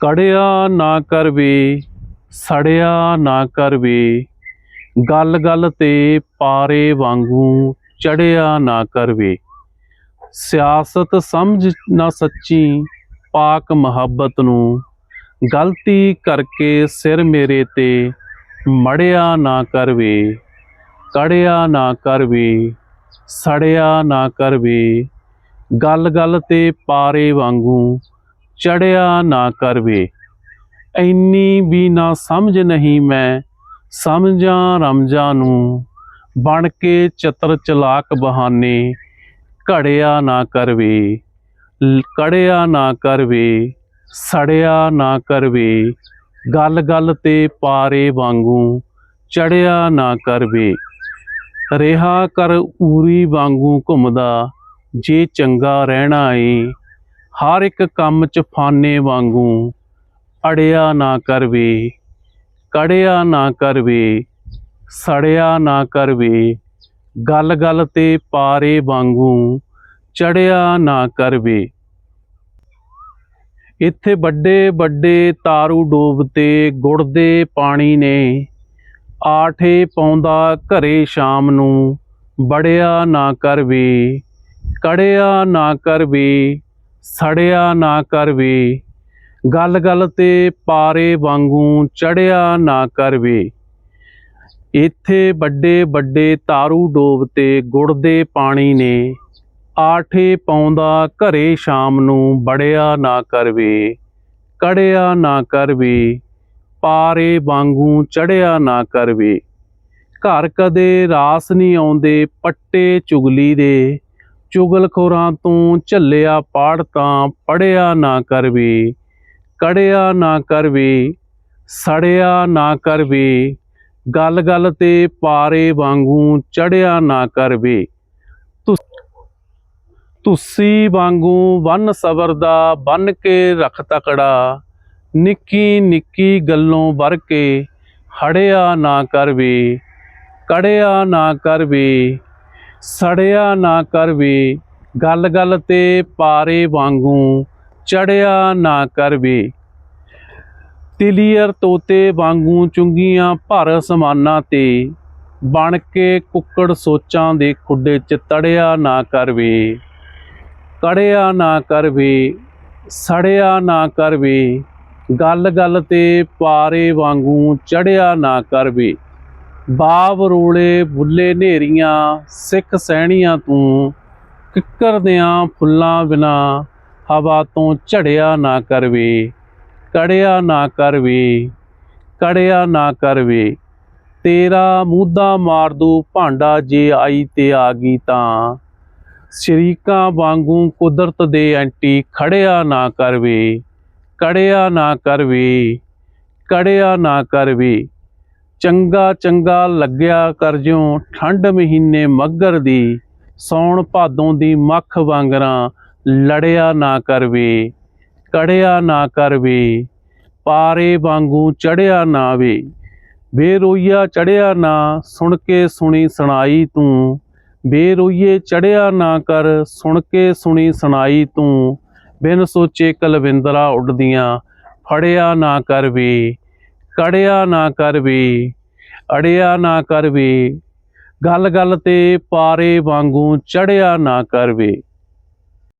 ਕੜਿਆ ਨਾ ਕਰ ਵੇ, ਸੜਿਆ ਨਾ ਕਰ ਵੇ ਗੱਲ ਗੱਲ ਤੇ ਪਾਰੇ ਵਾਂਗੂ ਚੜਿਆ ਨਾ ਕਰਵੇ ਸਿਆਸਤ ਸਮਝ ਨਾ ਸੱਚੀ ਪਾਕ ਮੁਹੱਬਤ ਨੂੰ, ਗਲਤੀ ਕਰਕੇ ਸਿਰ ਮੇਰੇ ਤੇ ਮੜਿਆ ਨਾ ਕਰਵੇ ਕੜਿਆ ਨਾ ਕਰਵੇ ਸੜਿਆ ਨਾ ਕਰਵੇ ਗੱਲ ਗੱਲ ਤੇ ਪਾਰੇ ਵਾਂਗੂ ਚੜਿਆ ਨਾ ਕਰਵੇ ਐਨੀ ਵੀ ਨਾ ਸਮਝ ਨਹੀਂ ਮੈਂ ਸਮਝਾਂ ਰਮਜਾਂ ਨੂੰ। ਬਣ ਕੇ ਚਤਰ ਚਲਾਕ ਬਹਾਨੇ ਘੜਿਆ ਨਾ ਕਰਵੇ ਲ- ਕੜਿਆ ਨਾ ਕਰਵੇ ਸੜਿਆ ਨਾ ਕਰਵੇ ਗੱਲ ਗੱਲ ਤੇ ਪਾਰੇ ਵਾਂਗੂ ਚੜਿਆ ਨਾ ਕਰਵੇ ਰਿਹਾ ਕਰ ਊਰੀ ਵਾਂਗੂ ਘੁੰਮਦਾ, ਜੇ ਚੰਗਾ ਰਹਿਣਾ ਏ ਹਰ ਇੱਕ ਕੰਮ ਚ ਫਾਨੇ ਵਾਂਗੂ ਅੜਿਆ ਨਾ ਕਰਵੇ, ਕੜਿਆ ਨਾ ਕਰਵੇ, ਸੜਿਆ ਨਾ ਕਰਵੇ ਗੱਲ ਗੱਲ ਤੇ ਪਾਰੇ ਵਾਂਗੂ ਚੜਿਆ ਨਾ ਕਰਵੇ। ਇੱਥੇ ਵੱਡੇ ਵੱਡੇ ਤਾਰੂ ਡੋਬਤੇ ਗੁੜਦੇ ਪਾਣੀ ਨੇ, ਆਠੇ ਪਾਉਂਦਾ ਘਰੇ ਸ਼ਾਮ ਨੂੰ ਬੜਿਆ ਨਾ ਕਰ ਕਰਵੇ, ਕੜਿਆ ਨਾ ਕਰ ਕਰਵੇ ਸੜਿਆ ਨਾ ਕਰ ਕਰਵੇ ਗੱਲ ਗੱਲ ਤੇ ਪਾਰੇ ਵਾਂਗੂ ਚੜਿਆ ਨਾ ਕਰਵੇ ਇੱਥੇ ਵੱਡੇ ਵੱਡੇ ਤਾਰੂ ਡੋਬਤੇ ਗੁੜ ਦੇ ਪਾਣੀ ਨੇ। ਆਠੇ ਪਾਉਂਦਾ ਘਰੇ ਸ਼ਾਮ ਨੂੰ ਬੜਿਆ ਨਾ ਕਰਵੇ ਕੜਿਆ ਨਾ ਕਰਵੇ ਪਾਰੇ ਵਾਂਗੂ ਚੜਿਆ ਨਾ ਕਰਵੇ ਘਰ ਕਦੇ ਰਾਸ ਨਹੀਂ ਆਉਂਦੇ ਪੱਟੇ ਚੁਗਲੀ ਦੇ। ਚੁਗਲਖੋਰਾਂ ਤੋਂ ਝੱਲਿਆ ਪਾੜ ਤਾਂ ਪੜਿਆ ਨਾ ਕਰ ਵੀ, ਕੜਿਆ ਨਾ ਕਰ ਵੀ, ਸੜਿਆ ਨਾ ਕਰ ਵੀ ਗੱਲ ਗੱਲ ਤੇ ਪਾਰੇ ਵਾਂਗੂ ਚੜਿਆ ਨਾ ਕਰ ਵੀ। ਤੁਸੀਂ ਵਾਂਗੂ ਵਨ ਸਬਰ ਦਾ ਬੰਨ ਕੇ ਰੱਖ ਤਕੜਾ ਨਿੱਕੀ ਨਿੱਕੀ ਗੱਲੋਂ ਵਰ ਕੇ ਹੜਿਆ ਨਾ ਕਰ ਕਰਵੇ ਕੜਿਆ ਨਾ ਕਰ ਵੀ ਸੜਿਆ ਨਾ ਕਰ ਵੇ ਗੱਲ ਗੱਲ ਤੇ ਪਾਰੇ ਵਾਂਗੂ ਚੜਿਆ ਨਾ ਕਰ ਵੇ। ਤਿਲੀਅਰ ਤੋਤੇ ਵਾਂਗੂ ਚੁੰਗੀਆਂ ਭਰ ਸਮਾਨਾਂ ਤੇ, ਬਣ ਕੇ ਕੁੱਕੜ ਸੋਚਾਂ ਦੇ ਖੁੱਡੇ 'ਚ ਤੜਿਆ ਨਾ ਕਰ ਵੇ। ਕੜਿਆ ਨਾ ਕਰ ਵੇ, ਸੜਿਆ ਨਾ ਕਰ ਵੇ ਗੱਲ ਗੱਲ ਤੇ ਪਾਰੇ ਵਾਂਗੂ ਚੜਿਆ ਨਾ ਕਰ ਵੇ। ਬਾਬ ਰੋਲੇ ਬੁੱਲੇ ਨੇਰੀਆਂ, ਸਿੱਖ ਸਹਿਣੀਆਂ ਤੂੰ ਕਿੱਕਰ ਦਿਆਂ ਫੁੱਲਾਂ ਬਿਨਾ, ਹਵਾ ਤੋਂ ਝੜਿਆ ਨਾ ਕਰਵੇ, ਕੜਿਆ ਨਾ ਕਰਵੇ, ਕੜਿਆ ਨਾ ਕਰਵੇ, ਤੇਰਾ ਮੂਧਾ ਮਾਰ ਦੂ ਭਾਂਡਾ ਜੇ ਆਈ ਤੇ ਆ ਗਈ ਤਾਂ, ਸ਼ਰੀਕਾਂ ਵਾਂਗੂ ਕੁਦਰਤ ਦੇ ਐਂਟੀ ਖੜਿਆ ਨਾ ਕਰਵੇ, ਕੜਿਆ ਨਾ ਕਰਵੇ, ਕੜਿਆ ਨਾ ਕਰਵੇ। ਚੰਗਾ ਚੰਗਾ ਲੱਗਿਆ ਕਰ ਜਿਉ ਠੰਡ ਮਹੀਨੇ ਮੱਗਰ ਦੀ, ਸੌਣ ਭਾਦੋਂ ਦੀ ਮੱਖ ਵਾਂਗਰਾਂ ਲੜਿਆ ਨਾ ਕਰਵੇ ਕੜਿਆ ਨਾ ਕਰਵੇ ਪਾਰੇ ਵਾਂਗੂ ਚੜਿਆ ਨਾ ਵੇ। ਬੇਰੋਈਆ ਚੜਿਆ ਨਾ ਸੁਣ ਕੇ ਸੁਣੀ ਸੁਣਾਈ ਤੂੰ, ਬੇਰੋਈਏ ਚੜਿਆ ਨਾ ਕਰ ਸੁਣ ਕੇ ਸੁਣੀ ਸੁਣਾਈ ਤੂੰ, ਬਿਨ ਸੋਚੇ ਕਲਵਿੰਦਰਾ ਉੱਡਦੀਆਂ, ਫੜਿਆ ਨਾ ਕਰ ਵੇ। ਕੜਿਆ ਨਾ ਕਰ ਵੀ, ਅੜਿਆ ਨਾ ਕਰਵੇ ਗੱਲ ਗੱਲ ਤੇ ਪਾਰੇ ਵਾਂਗੂ ਚੜਿਆ ਨਾ ਕਰਵੇ